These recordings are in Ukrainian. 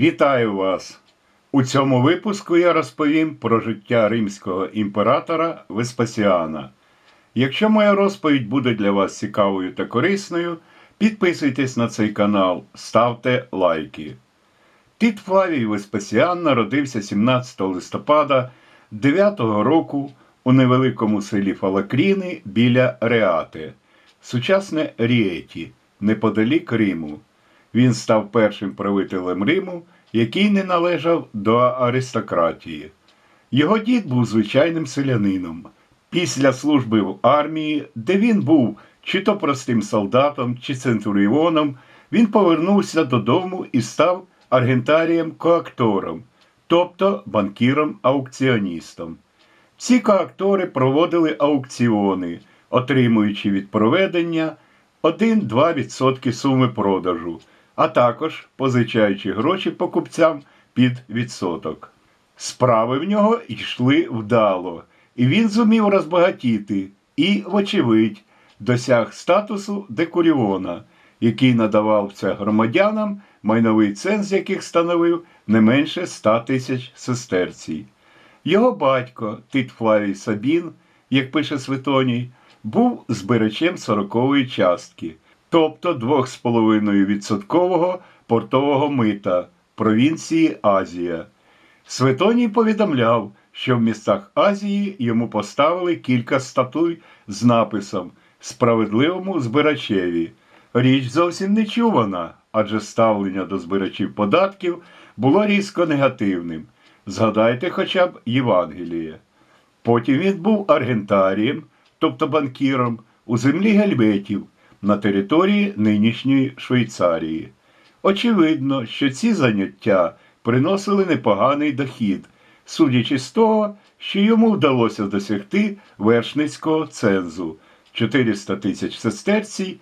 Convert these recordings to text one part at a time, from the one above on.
Вітаю вас! У цьому випуску я розповім про життя римського імператора Веспасіана. Якщо моя розповідь буде для вас цікавою та корисною, підписуйтесь на цей канал, ставте лайки. Тит Флавій Веспасіан народився 17 листопада 9 року у невеликому селі Фалакріни біля Реати, сучасне Ріеті, неподалік Риму. Він став першим правителем Риму, який не належав до аристократії. Його дід був звичайним селянином. Після служби в армії, де він був чи то простим солдатом, чи центуріоном, він повернувся додому і став аргентарієм коактором, тобто банкіром-аукціоністом. Ці коактори проводили аукціони, отримуючи від проведення 1-2% суми продажу, а також позичаючи гроші покупцям під відсоток. Справи в нього йшли вдало, і він зумів розбагатіти і, вочевидь, досяг статусу декуріона, який надавався громадянам, майновий ценз яких становив не менше 100 тисяч сестерцій. Його батько, Тит Флавій Сабін, як пише Светоній, був збирачем сорокової частки, тобто 2,5% портового мита провінції Азія. Светоній повідомляв, що в містах Азії йому поставили кілька статуй з написом Справедливому збирачеві. Річ зовсім не чувана, адже ставлення до збирачів податків було різко негативним. Згадайте хоча б Євангеліє. Потім він був аргентарієм, тобто банкіром, у землі гельветів на території нинішньої Швейцарії. Очевидно, що ці заняття приносили непоганий дохід, судячи з того, що йому вдалося досягти вершницького цензу 400 тисяч сестерцій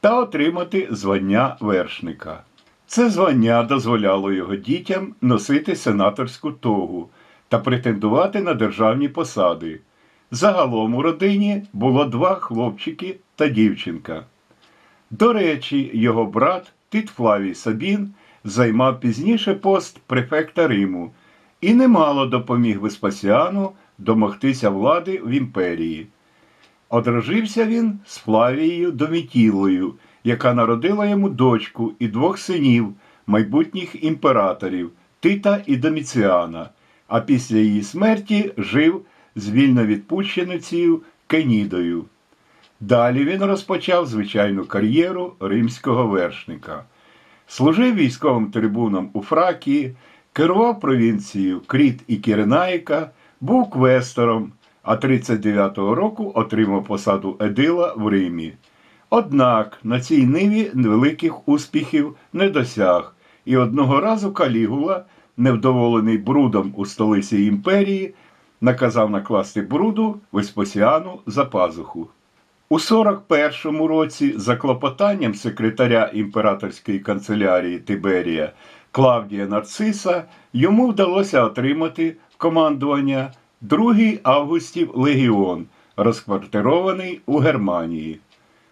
та отримати звання вершника. Це звання дозволяло його дітям носити сенаторську тогу та претендувати на державні посади. Загалом у родині було два хлопчики та дівчинка. До речі, його брат Тит Флавій Сабін займав пізніше пост префекта Риму і немало допоміг Веспасіану домогтися влади в імперії. Одружився він з Флавією Домітілою, яка народила йому дочку і двох синів, майбутніх імператорів Тита і Доміціана, а після її смерті жив з вільновідпущеницею Кенідою. Далі він розпочав звичайну кар'єру римського вершника. Служив військовим трибуном у Фракії, керував провінцією Кріт і Кіренаїка, був квестором, а 39-го року отримав посаду Едила в Римі. Однак на цій ниві великих успіхів не досяг, і одного разу Калігула, невдоволений брудом у столиці імперії, наказав накласти бруду Веспасіану за пазуху. У 41-му році за клопотанням секретаря імператорської канцелярії Тиберія Клавдія Нарциса йому вдалося отримати в командування 2 августів легіон, розквартирований у Германії.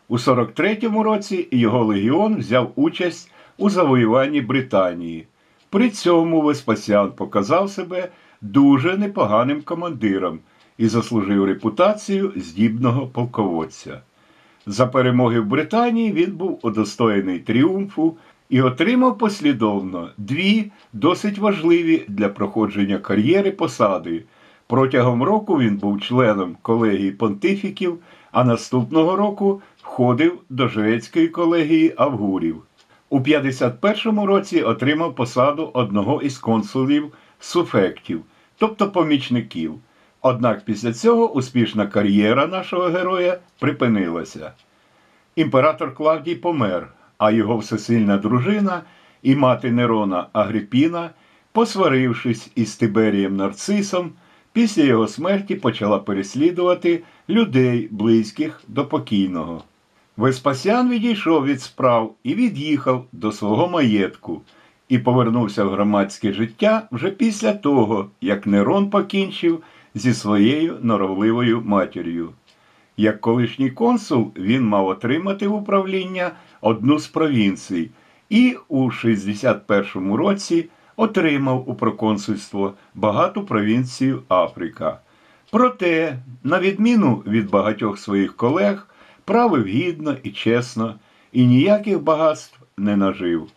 У 43-му році його легіон взяв участь у завоюванні Британії. При цьому Веспасіан показав себе дуже непоганим командиром і заслужив репутацію здібного полководця. За перемоги в Британії він був удостоєний тріумфу і отримав послідовно дві досить важливі для проходження кар'єри посади. Протягом року він був членом колегії понтифіків, а наступного року входив до Жрецької колегії Авгурів. У 51-му році отримав посаду одного із консулів суфектів, тобто помічників. Однак після цього успішна кар'єра нашого героя припинилася. Імператор Клавдій помер, а його всесильна дружина і мати Нерона Агрипіна, посварившись із Тиберієм Нарцисом, після його смерті почала переслідувати людей, близьких до покійного. Веспасіан відійшов від справ і від'їхав до свого маєтку і повернувся в громадське життя вже після того, як Нерон покінчив зі своєю норовливою матір'ю. Як колишній консул він мав отримати в управління одну з провінцій і у 61 році отримав у проконсульство багату провінцію Африка. Проте, на відміну від багатьох своїх колег, правив гідно і чесно і ніяких багатств не нажив.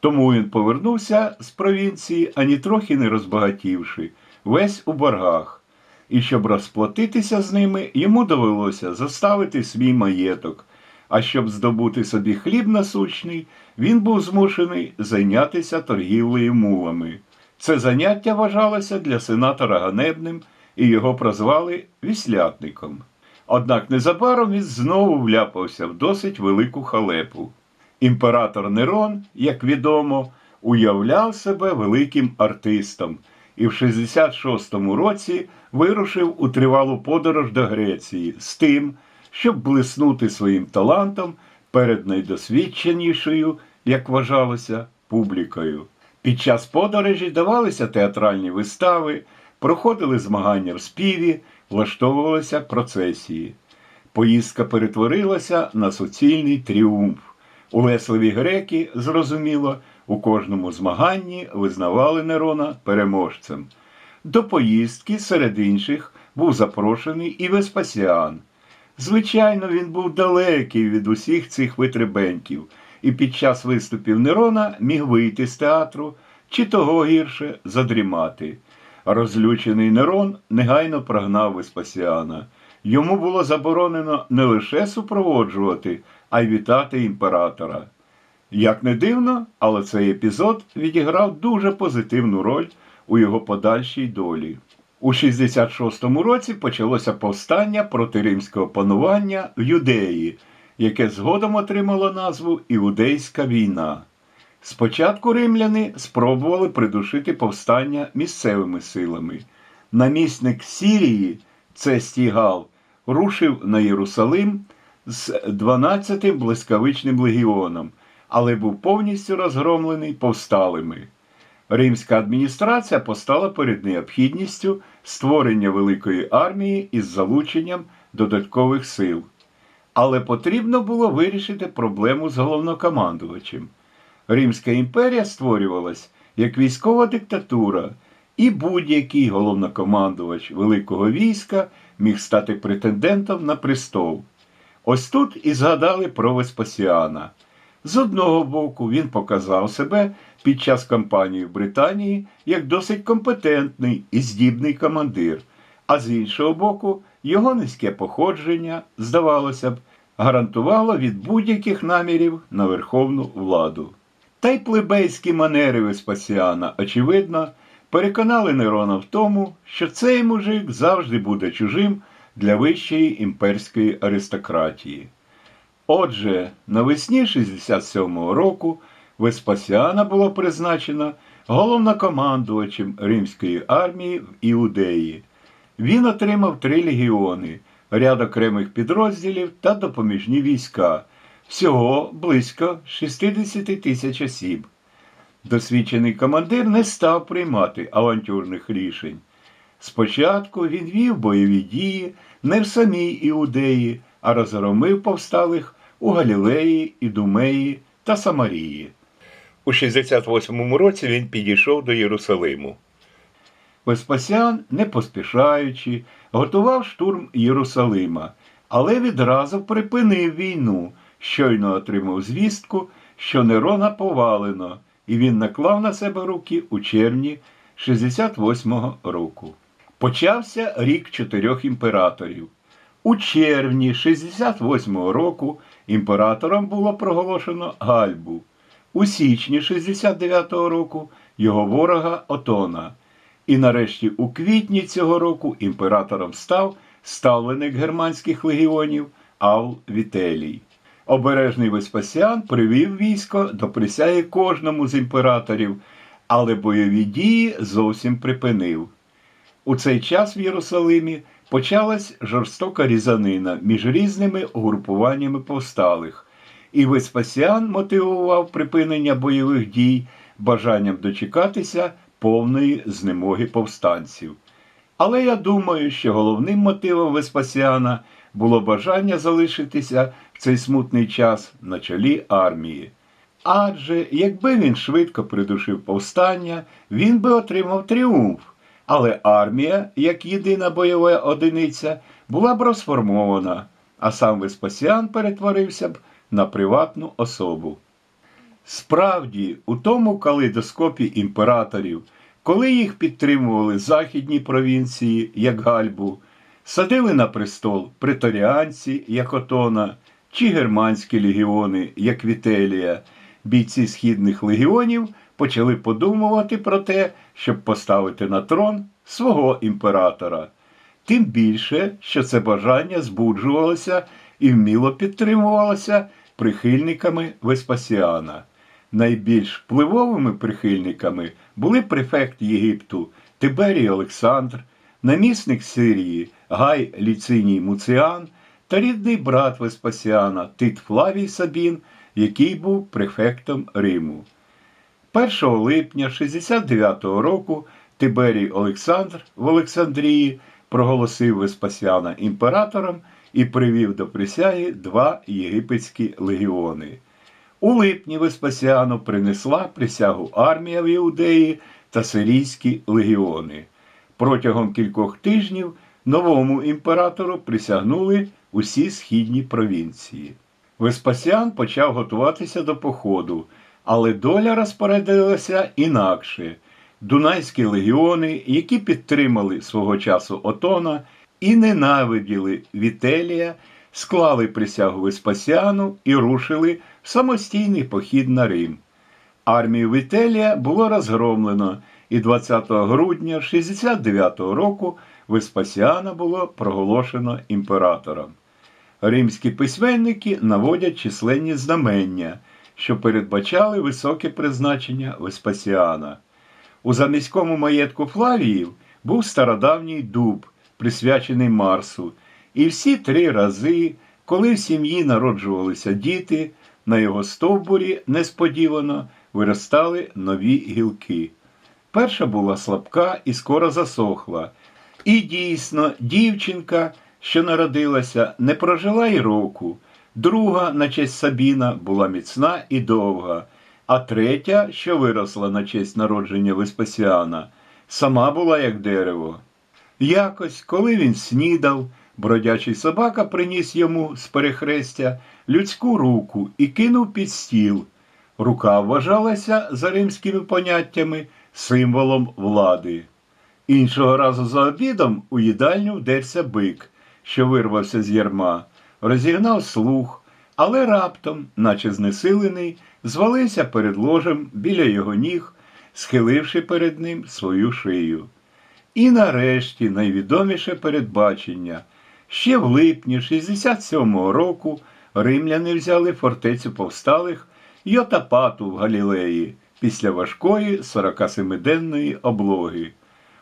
Тому він повернувся з провінції, ані трохи не розбагатівши, весь у боргах. І щоб розплатитися з ними, йому довелося заставити свій маєток. А щоб здобути собі хліб насущний, він був змушений зайнятися торгівлею мулами. Це заняття вважалося для сенатора ганебним, і його прозвали віслятником. Однак незабаром він знову вляпався в досить велику халепу. Імператор Нерон, як відомо, уявляв себе великим артистом і в 66-му році вирушив у тривалу подорож до Греції з тим, щоб блиснути своїм талантом перед найдосвідченішою, як вважалося, публікою. Під час подорожі давалися театральні вистави, проходили змагання в співі, влаштовувалися процесії. Поїздка перетворилася на суцільний тріумф. Улесливі греки, зрозуміло, у кожному змаганні визнавали Нерона переможцем. До поїздки, серед інших, був запрошений і Веспасіан. Звичайно, він був далекий від усіх цих витребеньків, і під час виступів Нерона міг вийти з театру чи того гірше задрімати. Розлючений Нерон негайно прогнав Веспасіана. Йому було заборонено не лише супроводжувати, а й вітати імператора. Як не дивно, але цей епізод відіграв дуже позитивну роль у його подальшій долі. У 66-му році почалося повстання проти римського панування в Юдеї, яке згодом отримало назву Іудейська війна. Спочатку римляни спробували придушити повстання місцевими силами. Намісник Сірії, Цестій Гал, рушив на Єрусалим з 12-тим блискавичним легіоном, але був повністю розгромлений повсталими. Римська адміністрація постала перед необхідністю створення великої армії із залученням додаткових сил. Але потрібно було вирішити проблему з головнокомандувачем. Римська імперія створювалась як військова диктатура, і будь-який головнокомандувач великого війська міг стати претендентом на престол. Ось тут і згадали про Веспасіана. З одного боку, він показав себе під час кампанії в Британії як досить компетентний і здібний командир, а з іншого боку, його низьке походження, здавалося б, гарантувало від будь-яких намірів на верховну владу. Та й плебейські манери Веспасіана, очевидно, переконали Нерона в тому, що цей мужик завжди буде чужим для вищої імперської аристократії. Отже, навесні 67-го року Веспасіана було призначено головнокомандувачем римської армії в Іудеї. Він отримав три легіони, ряд окремих підрозділів та допоміжні війська, всього близько 60 тисяч осіб. Досвідчений командир не став приймати авантюрних рішень. Спочатку він вів бойові дії не в самій Іудеї, а розгромив повсталих у Галілеї, Ідумеї та Самарії. У 68-му році він підійшов до Єрусалиму. Веспасіан, не поспішаючи, готував штурм Єрусалима, але відразу припинив війну, щойно отримав звістку, що Нерона повалено, і він наклав на себе руки у червні 68-го року. Почався рік чотирьох імператорів. У червні 68-го року імператором було проголошено Гальбу. У січні 69-го року його ворога Отона. І нарешті у квітні цього року імператором став ставленик германських легіонів Ав Вітелій. Обережний Веспасіан привів військо до присяги кожному з імператорів, але бойові дії зовсім припинив. У цей час в Єрусалимі почалась жорстока різанина між різними угрупуваннями повсталих, і Веспасіан мотивував припинення бойових дій бажанням дочекатися повної знемоги повстанців. Але я думаю, що головним мотивом Веспасіана було бажання залишитися в цей смутний час на чолі армії. Адже якби він швидко придушив повстання, він би отримав тріумф. Але армія, як єдина бойова одиниця, була б розформована, а сам Веспасіан перетворився б на приватну особу. Справді, у тому калейдоскопі імператорів, коли їх підтримували західні провінції, як Гальбу, садили на престол преторіанці, як Отона, чи германські легіони, як Вітелія, бійці східних легіонів почали подумувати про те, щоб поставити на трон свого імператора. Тим більше, що це бажання збуджувалося і вміло підтримувалося прихильниками Веспасіана. Найбільш впливовими прихильниками були префект Єгипту Тиберій Олександр, намісник Сирії Гай Ліциній Муціан та рідний брат Веспасіана Тит Флавій Сабін, який був префектом Риму. 1 липня 69 року Тиберій Олександр в Олександрії проголосив Веспасіана імператором і привів до присяги два єгипетські легіони. У липні Веспасіану принесла присягу армія в Іудеї та сирійські легіони. Протягом кількох тижнів новому імператору присягнули усі східні провінції. Веспасіан почав готуватися до походу, але доля розпорядилася інакше. Дунайські легіони, які підтримали свого часу Отона і ненавиділи Вітелія, склали присягу Веспасіану і рушили в самостійний похід на Рим. Армію Вітелія було розгромлено, і 20 грудня 69 року Веспасіана було проголошено імператором. Римські письменники наводять численні знамення, що передбачали високе призначення Веспасіана. У заміському маєтку Флавіїв був стародавній дуб, присвячений Марсу, і всі три рази, коли в сім'ї народжувалися діти, на його стовбурі несподівано виростали нові гілки. Перша була слабка і скоро засохла. І дійсно, дівчинка, що народилася, не прожила й року. Друга, на честь Сабіна, була міцна і довга, а третя, що виросла на честь народження Веспасіана, сама була як дерево. Якось, коли він снідав, бродячий собака приніс йому з перехрестя людську руку і кинув під стіл. Рука вважалася за римськими поняттями символом влади. Іншого разу за обідом у їдальню вдерся бик, що вирвався з ярма, розігнав слух, але раптом, наче знесилений, звалився перед ложем біля його ніг, схиливши перед ним свою шию. І нарешті найвідоміше передбачення. Ще в липні 67-го року римляни взяли фортецю повсталих Йотапату в Галілеї після важкої 47-денної облоги.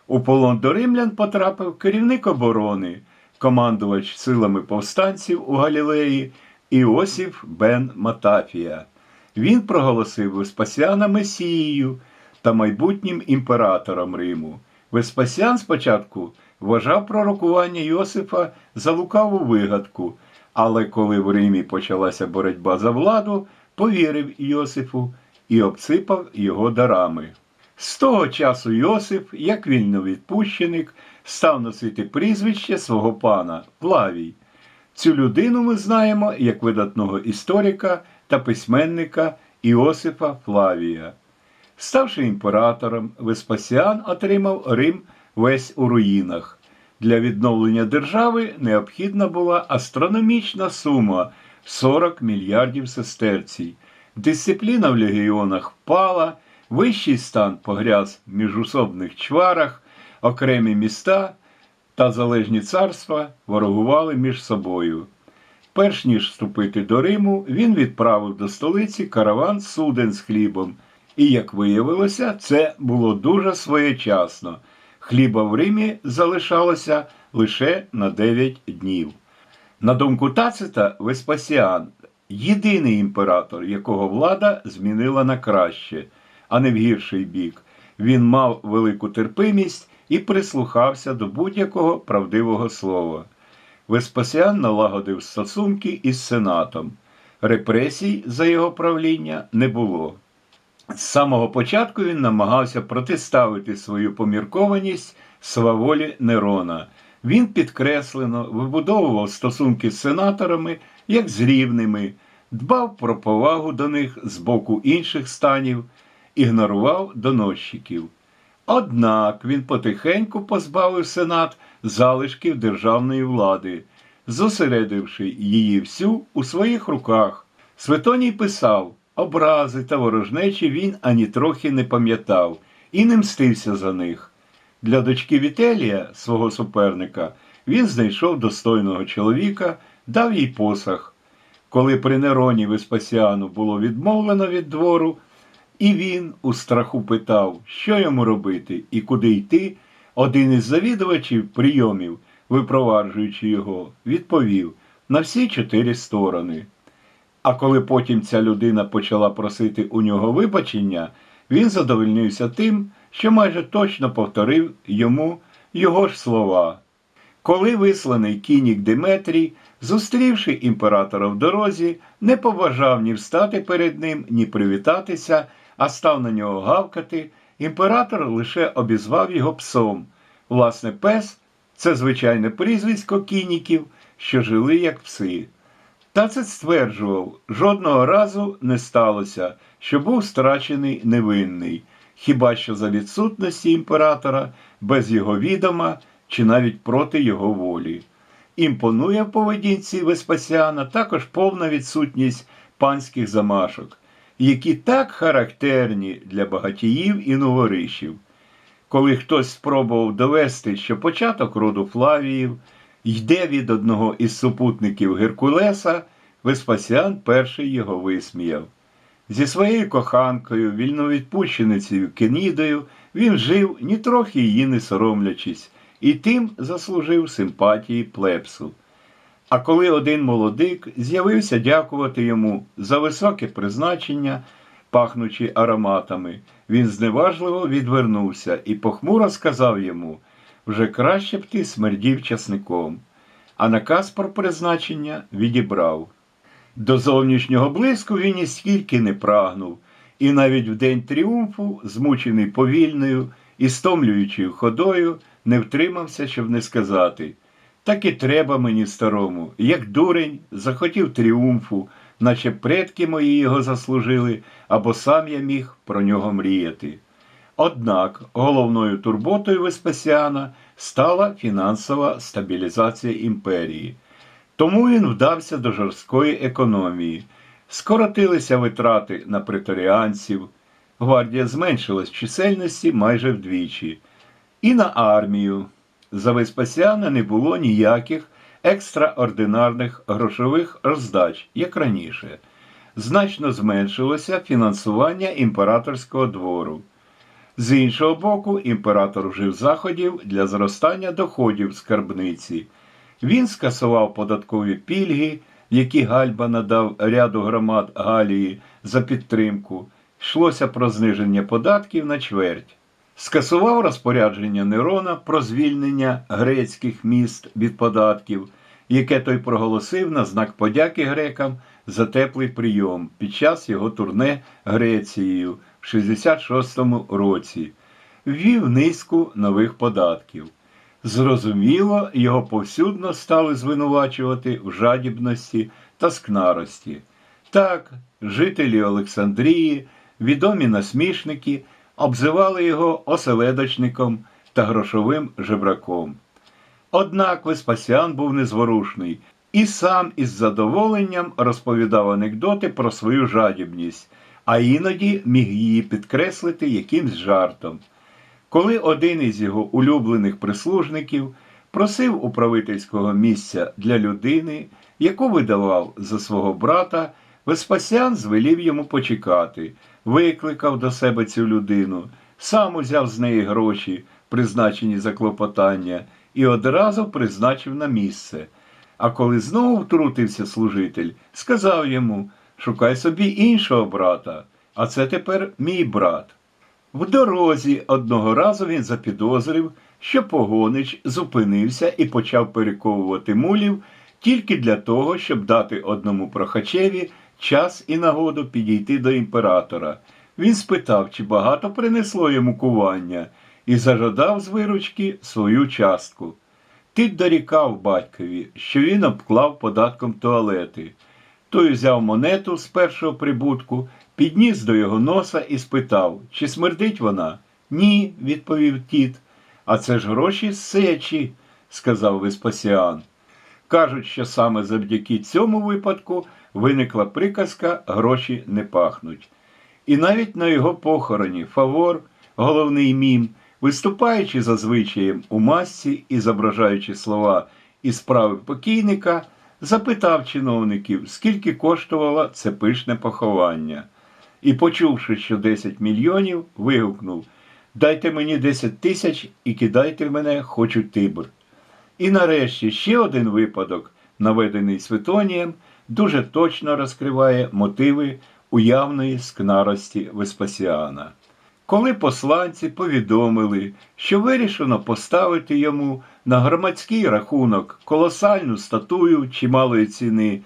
У полон до римлян потрапив керівник оборони, командувач силами повстанців у Галілеї Іосиф Бен Матафія. Він проголосив Веспасіана Месією та майбутнім імператором Риму. Веспасіан спочатку вважав пророкування Йосифа за лукаву вигадку, але коли в Римі почалася боротьба за владу, повірив Йосифу і обсипав його дарами. З того часу Йосиф, як вільновідпущеник, став носити прізвище свого пана Флавій. Цю людину ми знаємо як видатного історика та письменника Іосифа Флавія. Ставши імператором, Веспасіан отримав Рим весь у руїнах. Для відновлення держави необхідна була астрономічна сума 40 мільярдів сестерцій. Дисципліна в легіонах впала, вищий стан погряз в міжусобних чварах, окремі міста та залежні царства ворогували між собою. Перш ніж вступити до Риму, він відправив до столиці караван суден з хлібом. І, як виявилося, це було дуже своєчасно. Хліба в Римі залишалося лише на 9 днів. На думку Тацита, Веспасіан єдиний імператор, якого влада змінила на краще, а не в гірший бік. Він мав велику терпимість і прислухався до будь-якого правдивого слова. Веспасіан налагодив стосунки із сенатом. Репресій за його правління не було. З самого початку він намагався протиставити свою поміркованість сваволі Нерона. Він підкреслено вибудовував стосунки з сенаторами як з рівними, дбав про повагу до них з боку інших станів, ігнорував доносчиків. Однак він потихеньку позбавив сенат залишків державної влади, зосередивши її всю у своїх руках. Светоній писав, образи та ворожнечі він ані трохи не пам'ятав і не мстився за них. Для дочки Вітелія, свого суперника, він знайшов достойного чоловіка, дав їй посах. Коли при Нероні Веспасіану було відмовлено від двору, і він у страху питав, що йому робити і куди йти, один із завідувачів прийомів, випроваджуючи його, відповів на всі чотири сторони. А коли потім ця людина почала просити у нього вибачення, він задовольнився тим, що майже точно повторив йому його ж слова. Коли висланий кінік Диметрій, зустрівши імператора в дорозі, не побажав ні встати перед ним, ні привітатися, а став на нього гавкати, імператор лише обізвав його псом. Власне, пес це звичайне прізвисько кініків, що жили як пси. Тацит стверджував, жодного разу не сталося, що був страчений невинний, хіба що за відсутності імператора, без його відома чи навіть проти його волі. Імпонує в поведінці Веспасіана також повна відсутність панських замашок, які так характерні для багатіїв і новоришів. Коли хтось спробував довести, що початок роду Флавіїв йде від одного із супутників Геркулеса, Веспасіан перший його висміяв. Зі своєю коханкою, вільновідпущеницею Кенідою, він жив, нітрохи її не соромлячись, і тим заслужив симпатії плепсу. А коли один молодик з'явився дякувати йому за високе призначення, пахнучи ароматами, він зневажливо відвернувся і похмуро сказав йому вже краще б ти смердів часником, а наказ про призначення відібрав. До зовнішнього блиску він ніскільки не прагнув, і навіть в день тріумфу, змучений повільною і стомлюючою ходою, не втримався, щоб не сказати. Так і треба мені старому, як дурень, захотів тріумфу, наче предки мої його заслужили, або сам я міг про нього мріяти. Однак головною турботою Веспасіана стала фінансова стабілізація імперії. Тому він вдався до жорсткої економії. Скоротилися витрати на преторіанців, гвардія зменшилась чисельності майже вдвічі, і на армію. За Веспасіана не було ніяких екстраординарних грошових роздач, як раніше. Значно зменшилося фінансування імператорського двору. З іншого боку, імператор вжив заходів для зростання доходів скарбниці. Він скасував податкові пільги, які Гальба надав ряду громад Галії за підтримку. Йшлося про зниження податків на чверть. Скасував розпорядження Нерона про звільнення грецьких міст від податків, яке той проголосив на знак подяки грекам за теплий прийом під час його турне Грецією в 66-му році, ввів низку нових податків. Зрозуміло, його повсюдно стали звинувачувати в жадібності та скнарості. Так, жителі Олександрії, відомі насмішники, обзивали його оселедочником та грошовим жебраком. Однак Веспасіан був незворушний і сам із задоволенням розповідав анекдоти про свою жадібність, а іноді міг її підкреслити якимсь жартом. Коли один із його улюблених прислужників просив управительського місця для людини, яку видавав за свого брата, Веспасіан звелів йому почекати, викликав до себе цю людину, сам узяв з неї гроші, призначені за клопотання, і одразу призначив на місце. А коли знову втрутився служитель, сказав йому шукай собі іншого брата, а це тепер мій брат. В дорозі одного разу він запідозрив, що погонич зупинився і почав перековувати мулів тільки для того, щоб дати одному прохачеві час і нагоду підійти до імператора. Він спитав, чи багато принесло йому кування, і зажадав з виручки свою частку. Тит дорікав батькові, що він обклав податком туалети. Той взяв монету з першого прибутку, підніс до його носа і спитав, чи смердить вона. Ні, відповів тіт. А це ж гроші з сечі, сказав Веспасіан. Кажуть, що саме завдяки цьому випадку виникла приказка гроші не пахнуть. І навіть на його похороні Фавор, головний мім, виступаючи за звичаєм у масці і зображаючи слова і справи покійника, запитав чиновників, скільки коштувало це пишне поховання. І, почувши, що 10 мільйонів, вигукнув Дайте мені 10 тисяч і кидайте мене хоч у Тибр. І нарешті ще один випадок, наведений Светонієм, дуже точно розкриває мотиви уявної скнарості Веспасіана. Коли посланці повідомили, що вирішено поставити йому на громадський рахунок колосальну статую чималої ціни,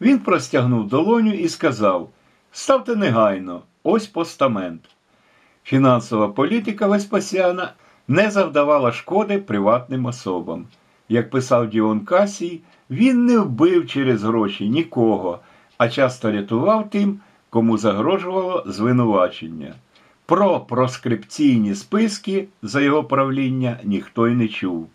він простягнув долоню і сказав: Ставте негайно, ось постамент. Фінансова політика Веспасіана не завдавала шкоди приватним особам. Як писав Діон Касій, він не вбив через гроші нікого, а часто рятував тим, кому загрожувало звинувачення. Про проскрипційні списки за його правління ніхто й не чув.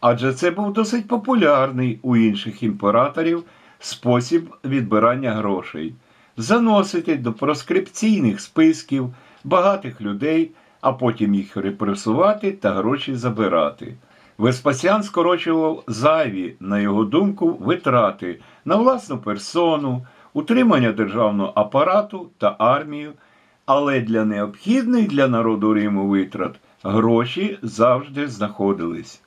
Адже це був досить популярний у інших імператорів спосіб відбирання грошей заносити до проскрипційних списків багатих людей, а потім їх репресувати та гроші забирати. Веспасіан скорочував зайві, на його думку, витрати на власну персону, утримання державного апарату та армію, але для необхідних для народу Риму витрат гроші завжди знаходились.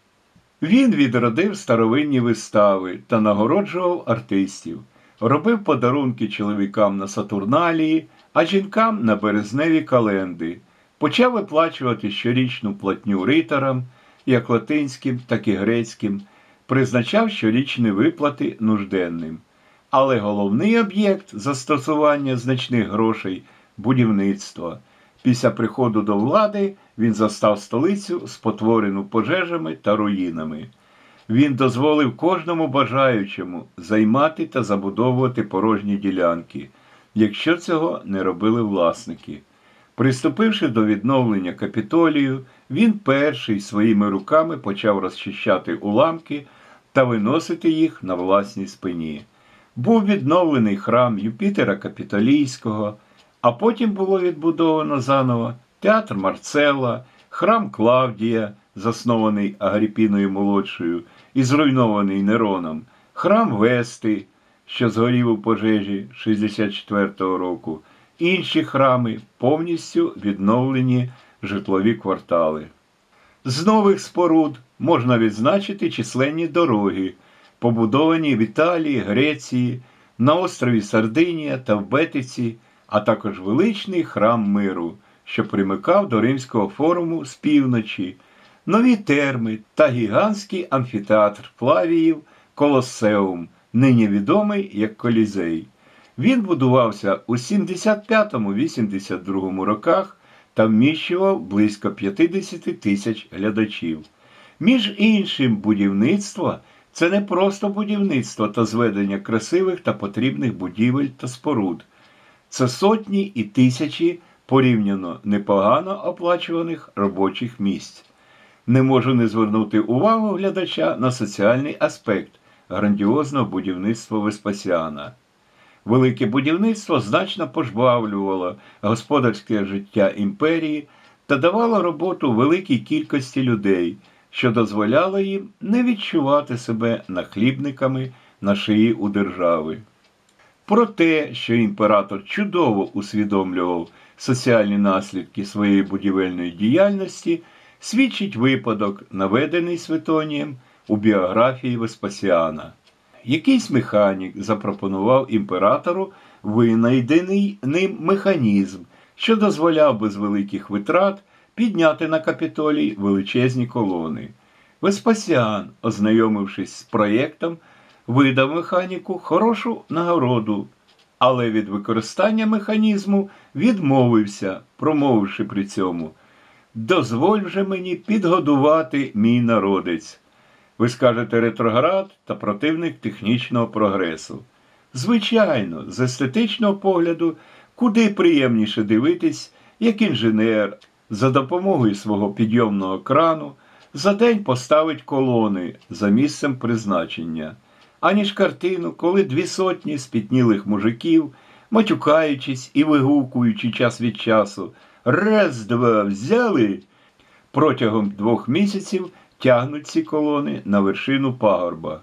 Він відродив старовинні вистави та нагороджував артистів, робив подарунки чоловікам на Сатурналії, а жінкам на березневі календи, почав виплачувати щорічну платню ритарам, як латинським, так і грецьким, призначав щорічні виплати нужденним. Але головний об'єкт застосування значних грошей будівництво. Після приходу до влади він застав столицю спотворену пожежами та руїнами. Він дозволив кожному бажаючому займати та забудовувати порожні ділянки, якщо цього не робили власники. Приступивши до відновлення капітолію, він перший своїми руками почав розчищати уламки та виносити їх на власній спині. Був відновлений храм Юпітера Капітолійського, а потім було відбудовано заново театр Марцела, храм Клавдія, заснований Агріпіною молодшою і зруйнований Нероном, храм Вести, що згорів у пожежі 64-го року, інші храми повністю відновлені житлові квартали. З нових споруд можна відзначити численні дороги, побудовані в Італії, Греції, на острові Сардинія та в Бетиці, а також величний храм миру, що примикав до Римського форуму з півночі, нові терми та гігантський амфітеатр Флавіїв Колосеум, нині відомий як Колізей. Він будувався у 75-82 роках та вміщував близько 50 тисяч глядачів. Між іншим, будівництво це не просто будівництво та зведення красивих та потрібних будівель та споруд. Це сотні і тисячі порівняно непогано оплачуваних робочих місць. Не можу не звернути увагу глядача на соціальний аспект грандіозного будівництва Веспасіана. Велике будівництво значно пожбавлювало господарське життя імперії та давало роботу великій кількості людей, що дозволяло їм не відчувати себе нахлібниками на шиї у держави. Про те, що імператор чудово усвідомлював соціальні наслідки своєї будівельної діяльності, свідчить випадок, наведений Светонієм у біографії Веспасіана. Якийсь механік запропонував імператору винайдений ним механізм, що дозволяв без великих витрат підняти на капітолій величезні колони. Веспасіан, ознайомившись з проєктом, видав механіку хорошу нагороду але від використання механізму відмовився, промовивши при цьому Дозволь вже мені підгодувати мій народець. Ви скажете ретроград та противник технічного прогресу. Звичайно, з естетичного погляду, куди приємніше дивитись, як інженер за допомогою свого підйомного крану за день поставить колони за місцем призначення, аніж картину, коли дві сотні спітнілих мужиків, матюкаючись і вигукуючи час від часу, раз-два взяли, протягом двох місяців тягнуть ці колони на вершину пагорба.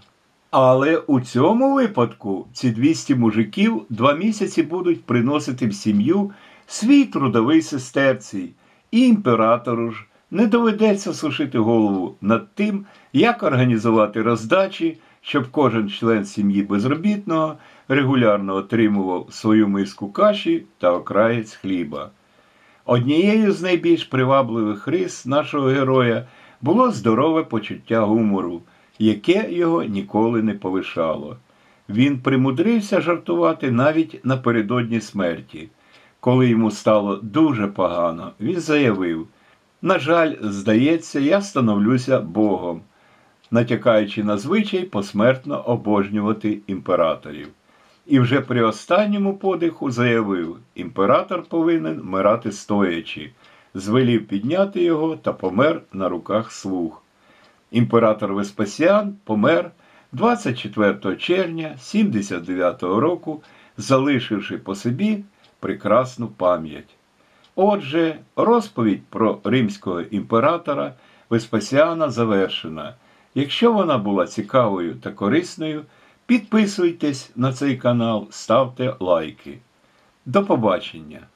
Але у цьому випадку ці 200 мужиків два місяці будуть приносити в сім'ю свій трудовий сестерцій, і імператору ж не доведеться сушити голову над тим, як організувати роздачі, щоб кожен член сім'ї безробітного регулярно отримував свою миску каші та окраєць хліба. Однією з найбільш привабливих рис нашого героя було здорове почуття гумору, яке його ніколи не полишало. Він примудрився жартувати навіть напередодні смерті. Коли йому стало дуже погано, він заявив: На жаль, здається, я становлюся Богом, натякаючи на звичай посмертно обожнювати імператорів. І вже при останньому подиху заявив, імператор повинен вмирати стоячи, звелів підняти його та помер на руках слуг. Імператор Веспасіан помер 24 червня 79 року, залишивши по собі прекрасну пам'ять. Отже, розповідь про римського імператора Веспасіана завершена. Якщо вона була цікавою та корисною, підписуйтесь на цей канал, ставте лайки. До побачення!